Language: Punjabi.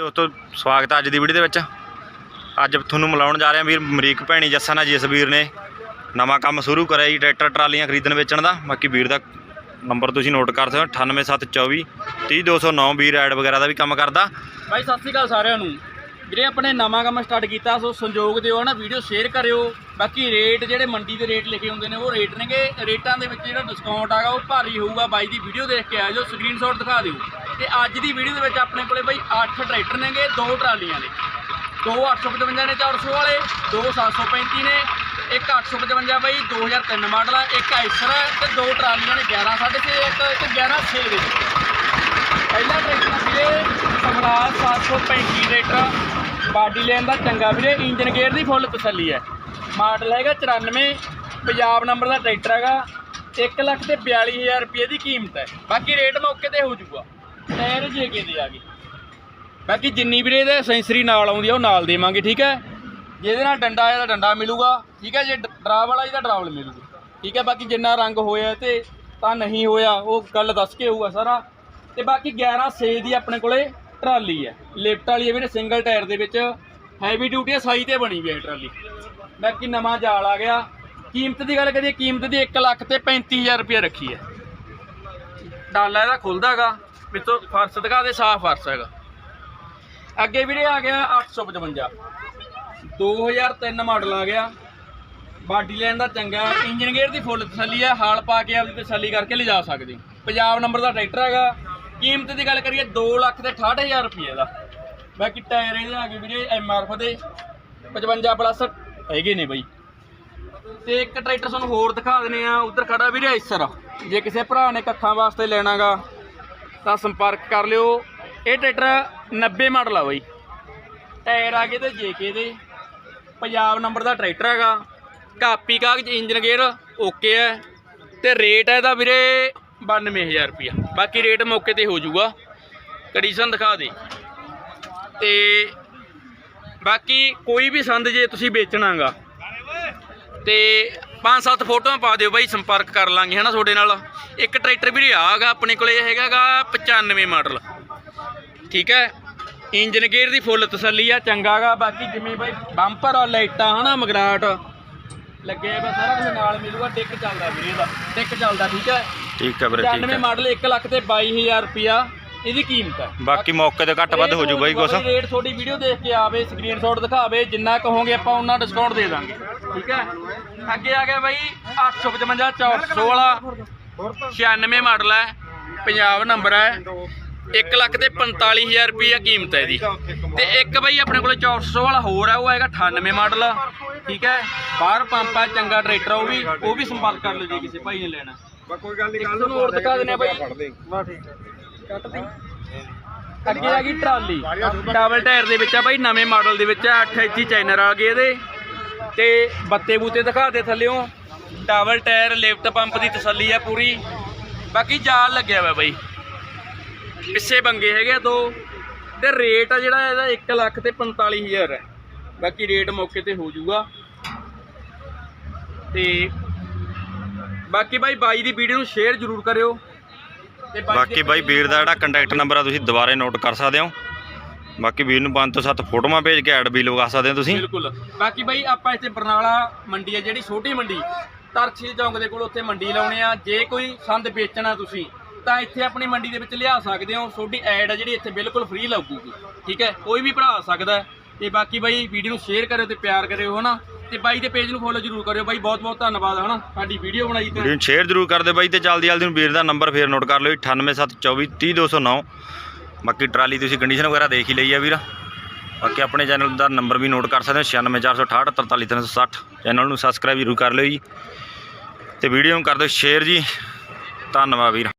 ਦੋਸਤੋ ਸਵਾਗਤ ਹੈ ਅੱਜ ਦੀ ਵੀਡੀਓ ਦੇ ਵਿੱਚ। ਅੱਜ ਤੁਹਾਨੂੰ ਮਿਲਾਉਣ ਜਾ ਰਹੇ ਹਾਂ ਵੀਰ ਮਰੀਕ ਭੈਣੀ, ਜੱਸਾ ਨਾਲ ਜਸਵੀਰ ਨੇ ਨਵਾਂ ਕੰਮ ਸ਼ੁਰੂ ਕਰਿਆ ਜੀ, ਟਰੈਕਟਰ ਟਰਾਲੀਆਂ ਖਰੀਦਣ ਵੇਚਣ ਦਾ। ਬਾਕੀ ਵੀਰ ਦਾ ਨੰਬਰ ਤੁਸੀਂ ਨੋਟ ਕਰ ਸਕਦੇ ਹੋ 98724 30209 ਵੀਰ ਐਡ ਵਗੈਰਾ ਦਾ ਵੀ ਕੰਮ ਕਰਦਾ। ਭਾਈ ਸਤਿ ਸ਼੍ਰੀ ਅਕਾਲ ਸਾਰਿਆਂ ਨੂੰ। ਵੀਰੇ, ਆਪਣੇ ਨਵਾਂ ਕੰਮ ਸਟਾਰਟ ਕੀਤਾ, ਸੋ ਸੰਯੋਗ ਦਿਓ ਨਾ ਵੀਡੀਓ ਸ਼ੇਅਰ ਕਰਿਓ। ਬਾਕੀ ਰੇਟ ਜਿਹੜੇ ਮੰਡੀ ਦੇ ਰੇਟ ਲਿਖੇ ਹੁੰਦੇ ਨੇ, ਉਹ ਰੇਟ ਨੇਗੇ। ਰੇਟਾਂ ਦੇ ਵਿੱਚ ਜਿਹੜਾ ਡਿਸਕਾਊਂਟ ਆਗਾ ਉਹ ਭਾਰੀ ਹੋਊਗਾ। ਬਾਈ ਦੀ ਵੀਡੀਓ ਦੇਖ ਕੇ ਆ ਜਾਓ ਸਕਰੀਨਸ਼ਾਟ ਦਿਖਾ ਦਿਓ। ਤੇ ਅੱਜ ਦੀ ਵੀਡੀਓ ਦੇ ਵਿੱਚ ਆਪਣੇ ਕੋਲੇ ਬਈ 8 ਟਰੈਕਟਰ ਨੇਗੇ, ਦੋ ਟਰਾਲੀਆਂ ਨੇ। ਦੋ 855 ਨੇ 400 ਵਾਲੇ, ਦੋ 735 ਨੇ, ਇੱਕ 855 ਬਾਈ 2003 ਮਾਡਲ ਆ, ਇੱਕ ਆਈਸਰ ਹੈ ਤੇ ਦੋ ਟਰਾਲੀਆਂ ਨੇ 11 6.5 ਇੱਕ ਇੱਕ 11 6 ਦੇ ਵਿੱਚ। ਪਹਿਲਾ ਟਰੈਕਟਰ ਵੀਰੇ ਸਮਰਾਜ 735 ਟਰੈਕਟਰ ਬਾਡੀ ਲੈਣ ਦਾ ਚੰਗਾ ਵੀਰੇ, ਇੰਜਨ ਗੇਅਰ ਦੀ ਫੁੱਲ ਤਸੱਲੀ ਹੈ ਮਾਡਲ ਹੈਗਾ 94 ਪੰਜਾਬ ਨੰਬਰ ਦਾ ਟਰੈਕਟਰ ਹੈਗਾ। 1 ਲੱਖ ਤੇ 42000 ਰੁਪਏ ਦੀ ਕੀਮਤ ਹੈ। ਬਾਕੀ ਰੇਟ ਮੌਕੇ ਤੇ ਹੋ ਜਾਊਗਾ। ਟਾਇਰ ਜੇਕੇ ਦੇ ਆ ਗਏ ਬਾਕੀ ਜਿੰਨੀ ਵੀਰੇ ਇਹਦੇ ਸੈਂਸਰੀ ਨਾਲ ਆਉਂਦੀ ਆ, ਉਹ ਨਾਲ ਦੇਵਾਂਗੇ, ਠੀਕ ਹੈ? ਜਿਹਦੇ ਨਾਲ ਡੰਡਾ ਆਇਆ ਤਾਂ ਡੰਡਾ ਮਿਲੂਗਾ, ਠੀਕ ਹੈ? ਜੇ ਡ- ਡਰਾਵ ਵਾਲਾ ਇਹਦਾ ਡਰਾਵਲ ਮਿਲੂਗਾ, ਠੀਕ ਹੈ? ਬਾਕੀ ਜਿੰਨਾ ਰੰਗ ਹੋਇਆ ਤੇ ਤਾਂ ਨਹੀਂ ਹੋਇਆ, ਉਹ ਗੱਲ ਦੱਸ ਕੇ ਹੋਊਗਾ ਸਾਰਾ। ਤੇ ਬਾਕੀ 11 6 ਦੀ ਆਪਣੇ ਕੋਲੇ ਟਰਾਲੀ ਹੈ। ਲਿਫਟ ਵਾਲੀ ਹੈ ਵੀਰੇ ਸਿੰਗਲ ਟਾਇਰ ਦੇ ਵਿੱਚ। ਹੈਵੀ ਡਿਊਟੀ ਸਾਈ ਤੇ ਬਣੀ ਵੀ ਹੈ ਟਰਾਲੀ। ਬਾਕੀ ਨਵਾਂ ਜਾਲ ਆ ਗਿਆ। ਕੀਮਤ ਦੀ ਗੱਲ ਕਰੀਏ, ਕੀਮਤ ਦੀ 1 ਲੱਖ ਤੇ 35000 ਰੁਪਏ ਰੱਖੀ ਹੈ। ਡਾਲਾ ਇਹਦਾ ਖੁੱਲਦਾ ਹੈਗਾ। ਵਿੱਚੋਂ ਫਰਸ਼ ਦਿਖਾ ਦੇ, ਸਾਫ਼ ਫਰਸ਼ ਹੈਗਾ। ਅੱਗੇ ਵੀਰੇ ਆ ਗਿਆ 855 2003 ਮਾਡਲ ਆ ਗਿਆ। ਬਾਡੀ ਲੈਣ ਦਾ ਚੰਗਾ, ਇੰਜਨ ਗੇਅਰ ਦੀ ਫੁੱਲ ਤਸੱਲੀ ਹੈ ਹਾਲ ਪਾ ਕੇ ਆਪਦੀ ਤਸੱਲੀ ਕਰਕੇ ਲਿਜਾ ਸਕਦੇ। ਪੰਜਾਬ ਨੰਬਰ ਦਾ ਟਰੈਕਟਰ ਹੈਗਾ। ਕੀਮਤ ਦੀ ਗੱਲ ਕਰੀਏ 2 ਲੱਖ ਤੇ 68000 ਰੁਪਏ ਦਾ। ਬਾਕੀ ਟਾਇਰ ਇਹਦੇ ਆ ਗਏ ਵੀਰੇ ਐਮਆਰਐਫ ਦੇ 55 ਪਲੱਸ ਹੈਗੇ ਨੇ ਬਾਈ। ਤੇ ਇੱਕ ਟਰੈਕਟਰ ਤੁਹਾਨੂੰ ਹੋਰ ਦਿਖਾ ਦਿੰਦੇ ਆ। ਉਧਰ ਖੜਾ ਵੀਰੇ ਆਈਸਰ ਜੇ ਕਿਸੇ ਭਰਾ ਨੇ ਕੱਖਾਂ ਵਾਸਤੇ ਲੈਣਾਗਾ ਤਾਂ ਸੰਪਰਕ ਕਰ ਲਿਓ। ਇਹ ਟਰੈਕਟਰ 90 ਮਾਡਲ ਆ ਬਈ। ਟਾਇਰ ਆ ਗਏ ਤੇ ਜੇਕੇ ਦੇ। ਪੰਜਾਬ ਨੰਬਰ ਦਾ ਟਰੈਕਟਰ ਹੈਗਾ। ਕਾਪੀ ਕਾਗਜ਼, ਇੰਜਨ ਗੇਅਰ, ਓਕੇ ਹੈ। ਤੇ ਰੇਟ ਹੈ ਇਹਦਾ ਵੀਰੇ 92000 ਰੁਪਿਆ ਬਾਕੀ ਰੇਟ ਮੌਕੇ ਤੇ ਹੋ ਜਾਊਗਾ। ਕੰਡੀਸ਼ਨ ਦਿਖਾ ਦੇ। ਤੇ ਬਾਕੀ ਕੋਈ ਵੀ ਸੰਦ ਜੇ ਤੁਸੀਂ ਵੇਚਣਾਗਾ। ਤੇ ਪੰਜ ਸੱਤ ਫੋਟੋਆਂ ਪਾ ਦਿਓ ਬਾਈ ਸੰਪਰਕ ਕਰ ਲਾਂਗੇ ਹਨਾ ਤੁਹਾਡੇ ਨਾਲ? ਇੱਕ ਟਰੈਕਟਰ ਵੀਰੇ ਆਗਾ ਆਪਣੇ ਕੋਲੇ ਇਹ ਹੈਗਾਗਾ 95 ਮਾਡਲ। ਠੀਕ ਹੈ? ਇੰਜਨ ਗੇਅਰ ਦੀ ਫੁੱਲ ਤਸੱਲੀ ਆ ਚੰਗਾਗਾ ਬਾਕੀ ਜਿਵੇਂ ਬਾਈ ਬੰਪਰ ਆ ਲਾਈਟਾਂ ਹਨਾ ਮਗਰਾਟ। ਲੱਗੇ ਬਸ ਸਾਰਾ ਕੁਝ ਨਾਲ ਮਿਲੂਗਾ ਟਿਕ ਚੱਲਦਾ ਵੀਰੇ ਇਹਦਾ ਟਿਕ ਚੱਲਦਾ ਠੀਕ ਹੈ? ਠੀਕ ਹੈ ਵੀਰੇ ਠੀਕ 95 ਹੈ। ਮਾਡਲ 1 ਲੱਖ ਤੇ 22000 ਰੁਪਿਆ ਇਹਦੀ ਕੀਮਤ ਹੈ। ਬਾਕੀ ਮੌਕੇ ਤੇ ਘੱਟ ਵੱਧ ਹੋ ਜਾਊ ਬਾਈ ਕੁਛ। ਰੇਟ ਤੁਹਾਡੀ ਵੀਡੀਓ ਦੇਖ ਕੇ ਆਵੇ ਸਕਰੀਨਸ਼ਾਟ ਦਿਖਾਵੇ ਜਿੰਨਾ ਕਹੋਗੇ ਆਪਾਂ ਉਹਨਾਂ ਡਿਸਕਾਊਂਟ ਦੇ ਦਾਂਗੇ। ਠੀਕ ਹੈ? ਅੱਗੇ ਆ ਗਿਆ ਬਾਈ 855 400 ਵਾਲਾ 96 ਮਾਡਲ ਹੈ ਪੰਜਾਬ ਨੰਬਰ ਹੈ। 1 ਲੱਖ ਤੇ 45000 ਰੁਪਏ ਕੀਮਤ ਹੈ ਇਹਦੀ। ਤੇ ਇੱਕ ਬਾਈ ਆਪਣੇ ਕੋਲੇ 400 ਵਾਲਾ ਹੋਰ ਹੈ ਉਹ ਹੈਗਾ 98 ਮਾਡਲ ਠੀਕ ਹੈ? ਬਾਹਰ ਪੰਪ ਹੈ ਚੰਗਾ ਟਰੈਕਟਰ ਉਹ ਵੀ ਉਹ ਵੀ ਸੰਪਰਕ ਕਰ ਲਓ ਜੇ ਕਿਸੇ ਭਾਈ ਨੇ ਲੈਣਾ। ਕੋਈ ਗੱਲ ਨਹੀਂ ਇੱਕ ਤੁਹਾਨੂੰ ਹੋਰ ਦਿਖਾ ਦਿੰਦੇ ਆ ਬਾਈ। ਵਾਹ ਠੀਕ ਹੈ। ਕੱਟਦੀ। ਅੱਗੇ ਆ ਗਈ ਟਰਾਲੀ। ਡਬਲ ਟਾਇਰ ਦੇ ਵਿੱਚ ਆ ਬਾਈ, ਨਵੇਂ ਮਾਡਲ ਦੇ ਵਿੱਚ ਆ 8 ਇੰਚੀ ਚੈਨਰ ਆ ਗਏ ਇਹਦੇ। ਤੇ ਬੱਤੇ ਬੂਤੇ ਦਿਖਾ ਦੇ ਥੱਲਿਓਂ। ਡਬਲ ਟਾਇਰ, ਲਿਫਟ ਪੰਪ ਦੀ ਤਸੱਲੀ ਆ ਪੂਰੀ। ਬਾਕੀ ਜਾਲ ਲੱਗਿਆ ਹੋਇਆ ਬਾਈ। ਪਿੱਛੇ ਬੰਗੇ ਹੈਗੇ ਆ ਦੋ। ਤੇ ਰੇਟ ਆ ਜਿਹੜਾ ਇਹਦਾ 1 ਲੱਖ ਤੇ 45000 ਹੈ ਬਾਕੀ ਰੇਟ ਮੌਕੇ ਤੇ ਹੋ ਜਾਊਗਾ। ਤੇ ਬਾਕੀ ਬਾਈ ਬਾਈ ਦੀ ਵੀਡੀਓ ਨੂੰ ਸ਼ੇਅਰ ਜ਼ਰੂਰ ਕਰਿਓ। ਬਾਕੀ ਬਾਈ ਵੀਰ ਦਾ ਜਿਹੜਾ ਕੰਟੈਕਟ ਨੰਬਰ ਆ ਤੁਸੀਂ ਦੁਬਾਰੇ ਨੋਟ ਕਰ ਸਕਦੇ ਹੋ। ਬਾਕੀ ਵੀਰ ਨੂੰ ਪੰਜ ਤੋਂ ਸੱਤ ਫੋਟੋਆਂ ਭੇਜ ਕੇ ਐਡ ਵੀ ਲਗਾ ਸਕਦੇ ਹੋ ਤੁਸੀਂ। ਬਿਲਕੁਲ। ਬਾਕੀ ਬਾਈ ਆਪਾਂ ਇੱਥੇ ਬਰਨਾਲਾ ਮੰਡੀ ਆ ਜਿਹੜੀ ਛੋਟੀ ਮੰਡੀ। ਤਰਛੀ ਚੌਂਕ ਦੇ ਕੋਲ ਉੱਥੇ ਮੰਡੀ ਲਾਉਣੇ ਆ। ਜੇ ਕੋਈ ਸੰਦ ਵੇਚਣਾ ਤੁਸੀਂ ਤਾਂ ਇੱਥੇ ਆਪਣੀ ਮੰਡੀ ਦੇ ਵਿੱਚ ਲਿਆ ਸਕਦੇ ਹੋ। ਤੁਹਾਡੀ ਐਡ ਆ ਜਿਹੜੀ ਇੱਥੇ ਬਿਲਕੁਲ ਫ੍ਰੀ ਲੱਗੂਗੀ। ਠੀਕ ਹੈ? ਕੋਈ ਵੀ ਭਰਾ ਆ ਸਕਦਾ ਹੈ। ਤੇ ਬਾਕੀ ਬਾਈ ਵੀਡੀਓ ਨੂੰ ਸ਼ੇਅਰ ਕਰਿਓ ਤੇ ਪਿਆਰ ਕਰਿਓ ਹਨਾ? ਤੇ ਬਾਈ ਦੇ ਪੇਜ ਨੂੰ ਫੋਲੋ ਜ਼ਰੂਰ ਕਰਿਓ। ਬਾਈ, ਬਹੁਤ ਬਹੁਤ ਧੰਨਵਾਦ, ਹਨਾ? ਸਾਡੀ ਵੀਡੀਓ ਬਣਾਈ ਤੇ। ਵੀਡੀਓ ਨੂੰ ਸ਼ੇਅਰ ਜ਼ਰੂਰ ਕਰ ਦਿਓ ਬਾਈ ਤੇ ਜਲਦੀ ਜਲਦੀ ਨੂੰ ਵੀਰ ਦਾ ਨੰਬਰ ਫੇਰ ਨੋਟ ਕਰ ਲਿਓ 98724 30209 ਬਾਕੀ ਟਰਾਲੀ ਤੁਸੀਂ ਕੰਡੀਸ਼ਨ ਵਗੈਰਾ ਦੇਖ ਹੀ ਲਈ ਆ ਵੀਰ। ਬਾਕੀ ਆਪਣੇ ਚੈਨਲ ਦਾ ਨੰਬਰ ਵੀ ਨੋਟ ਕਰ ਸਕਦੇ ਹੋ 96468 43360 ਚੈਨਲ ਨੂੰ ਸਬਸਕ੍ਰਾਈਬ ਜ਼ਰੂਰ ਕਰ ਲਿਓ ਜੀ। ਤੇ ਵੀਡੀਓ ਨੂੰ ਕਰ ਦਿਓ ਸ਼ੇਅਰ ਜੀ। ਧੰਨਵਾਦ ਵੀਰ।